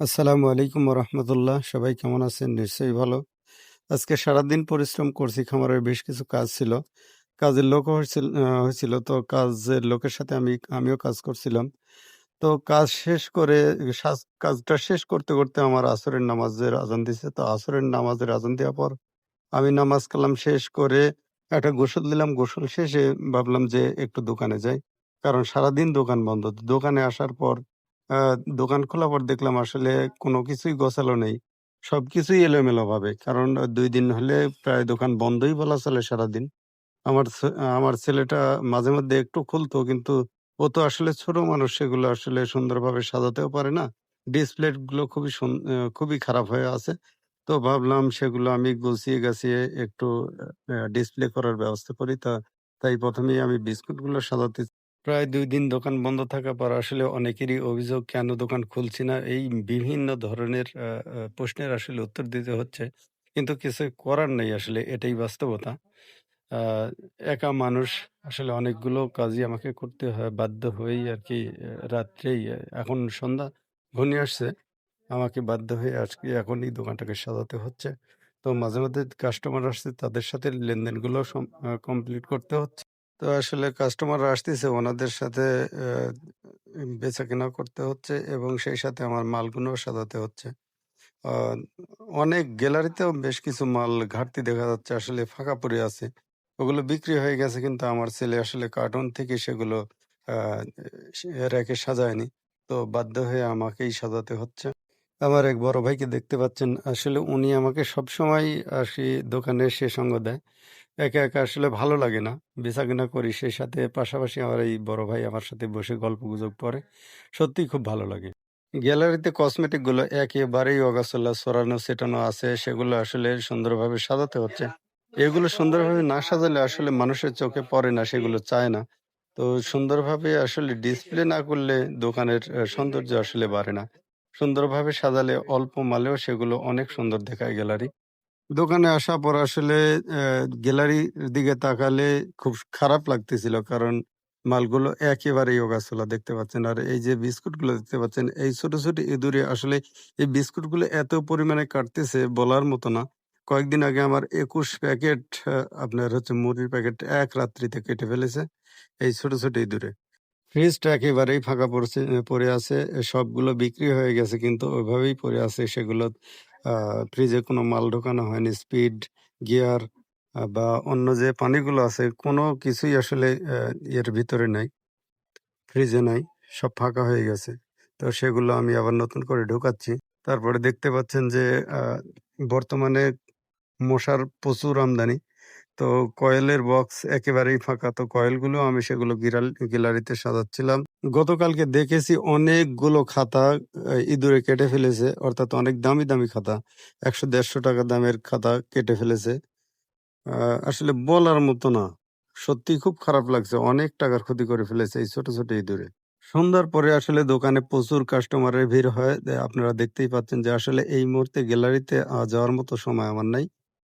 আসসালামু আলাইকুম রহমতুল্লাহ সবাই কেমন আছেন? নিশ্চয়ই ভালো। আজকে সারাদিন পরিশ্রম করছি, খামারের বেশ কিছু কাজ ছিল। কাজের লোক হয়েছিল হয়েছিল। তো কাজের লোকের সাথে আমি, আমিও কাজ করছিলাম। তো কাজ শেষ করে কাজটা শেষ করতে করতে আমার আসরের নামাজের আজান দিছে। তো আসরের নামাজের আজান দেওয়ার পর আমি নামাজ কালাম শেষ করে একটা গোসল দিলাম। গোসল শেষে ভাবলাম যে একটু দোকানে যাই। কারণ সারাদিন দোকান বন্ধ। দোকানে আসার পর আহ, দোকান খোলার পর দেখলাম আসলে কোনো কিছুই গোছালো নেই। সবকিছুই এলোমেলো ভাবে। কারণ দুই দিন হলে প্রায় দোকান বন্ধই বলা চলে সারাদিন। আমার আমার ছেলেটা মাঝে মধ্যে একটু খুলতো কিন্তু ও তো আসলে ছোট মানুষ সেগুলো আসলে সুন্দরভাবে সাজাতেও পারে না। ডিসপ্লে গুলো খুবই সুন- খুবই খারাপ হয়ে আছে। তো ভাবলাম সেগুলো আমি গুছিয়ে গাছিয়ে একটু ডিসপ্লে করার ব্যবস্থা করি। তা তাই প্রথমেই আমি বিস্কুটগুলো সাজাতে প্রায় দুই দিন দোকান বন্ধ থাকার পর আসলে অনেকেরই অভিযোগ, কেন দোকান খুলছি না? এই বিভিন্ন ধরনের প্রশ্নের আসলে উত্তর দিতে হচ্ছে। কিন্তু কিছু করার নেই আসলে, এটাই বাস্তবতা। একা মানুষ আসলে অনেকগুলো কাজই আমাকে করতে হয়, বাধ্য হয়েই আর কি রাত্রেই এখন সন্ধ্যা, ঘনিয়ে আসছে। আমাকে বাধ্য হয়ে আজকে এখনই দোকানটাকে সাজাতে হচ্ছে। তো মাঝে মধ্যে কাস্টমার আসছে, তাদের সাথে লেনদেনগুলো কমপ্লিট করতে হচ্ছে। তো আসলে কাস্টমার আসতেছে ওনাদের সাথে আহ, বেচা কেনা করতে হচ্ছে এবং সেই সাথে আমার মালগুলো সাজাতে হচ্ছে। আহ, অনেক গ্যালারিতেও বেশ কিছু মাল ঘাটতি দেখা যাচ্ছে আসলে ফাঁকা পড়ে আছে। ওগুলো বিক্রি হয়ে গেছে কিন্তু আমার ছেলে আসলে কার্টুন থেকে সেগুলো আহ রেখে সাজায়নি। তো বাধ্য হয়ে আমাকেই সাজাতে হচ্ছে। আমার এক বড় ভাইকে দেখতে পাচ্ছেন আসলে উনি আমাকে সবসময় আসি দোকানে এসে সঙ্গ দেয়। একা একা আসলে ভালো লাগে না। বেচা কেনা করি, সেই সাথে পাশাপাশি আমার এই বড় ভাই আমার সাথে বসে গল্প গুজব করে। সত্যি খুব ভালো লাগে। গ্যালারিতে কসমেটিকগুলো একেবারেই অগাছলা সরানো সেটানো আছে, সেগুলো আসলে সুন্দরভাবে সাজাতে হচ্ছে। এগুলো সুন্দরভাবে না সাজালে আসলে মানুষের চোখে পড়ে না, সেগুলো চায় না। তো সুন্দরভাবে আসলে ডিসপ্লে না করলে দোকানের সৌন্দর্য আসলে বাড়ে না। সুন্দরভাবে সাজালে অল্প মালেও সেগুলো অনেক সুন্দর দেখায় গ্যালারি। দোকানে আসার পর আসলে গ্যালারির দিকে তাকালে খুব খারাপ লাগতেছিল। কারণ মালগুলো একেবারেই ওগাছলা দেখতে পাচ্ছেন। আর এই যে বিস্কুটগুলো দেখতে পাচ্ছেন, এই ছোট ছোট ইঁদুরে আসলে এই বিস্কুটগুলো এত পরিমাণে কাটতেছে বলার মতো না। কয়েকদিন আগে আমার একুশ প্যাকেট আপনার হচ্ছে মুড়ির প্যাকেট এক রাত্রিতে কেটে ফেলেছে এই ছোট ছোট ইঁদুরে। ফ্রিজটা একেবারেই ফাঁকা পড়ছে, পড়ে আছে, সবগুলো বিক্রি হয়ে গেছে, কিন্তু ওইভাবেই পড়ে আছে সেগুলো। ফ্রিজে কোনো মাল ঢোকানো হয়নি স্পিড গিয়ার বা অন্য যে পানিগুলো আছে, কোনো কিছুই আসলে এর ভিতরে নাই ফ্রিজে নাই, সব ফাঁকা হয়ে গেছে। তো সেগুলো আমি আবার নতুন করে ঢোকাচ্ছি। তারপরে দেখতে পাচ্ছেন যে বর্তমানে মশার প্রচুর আমদানি। তো কয়েলের বক্স একেবারেই ফাঁকা। তো কয়েলগুলো আমি সেগুলো গিরাল গ্যালারিতে সাজাচ্ছিলাম। গতকালকে দেখেছি অনেকগুলো খাতা ইঁদুরে কেটে ফেলেছে অর্থাৎ অনেক দামি দামি খাতা। একশো দেড়শো টাকা দামের খাতা কেটে ফেলেছে। আসলে বলার মতো না। সত্যি খুব খারাপ লাগছে। অনেক টাকার ক্ষতি করে ফেলেছে এই ছোট ছোট ইঁদুরে। সন্ধ্যার পরে আসলে দোকানে প্রচুর কাস্টমারের ভিড় হয়। আপনারা দেখতেই পাচ্ছেন যে আসলে এই মুহূর্তে গ্যালারিতে যাওয়ার মতো সময় আমার নাই।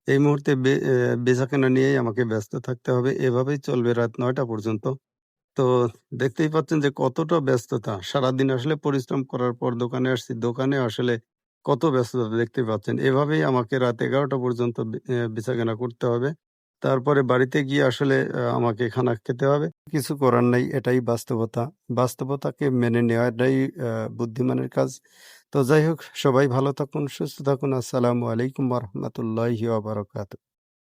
এই মুহূর্তে বে- আহ, বেচাকেনা নিয়েই আমাকে ব্যস্ত থাকতে হবে। এভাবেই চলবে রাত নয়টা পর্যন্ত। তো দেখতেই পাচ্ছেন যে কতটা ব্যস্ততা। সারাদিন আসলে পরিশ্রম করার পর দোকানে আসছি, দোকানে আসলে কত ব্যস্ততা দেখতে পাচ্ছেন। এভাবেই আমাকে রাত এগারোটা পর্যন্ত বেচাকেনা করতে হবে। তারপরে বাড়িতে গিয়ে আসলে আমাকে খানা খেতে হবে। কিছু করার নাই, এটাই বাস্তবতা। বাস্তবতাকে মেনে নেওয়াটাই বুদ্ধিমানের কাজ। তো যাই হোক, সবাই ভালো থাকুন, সুস্থ থাকুন। আসসালামু আলাইকুম রহমতুল্লাহ বারকাত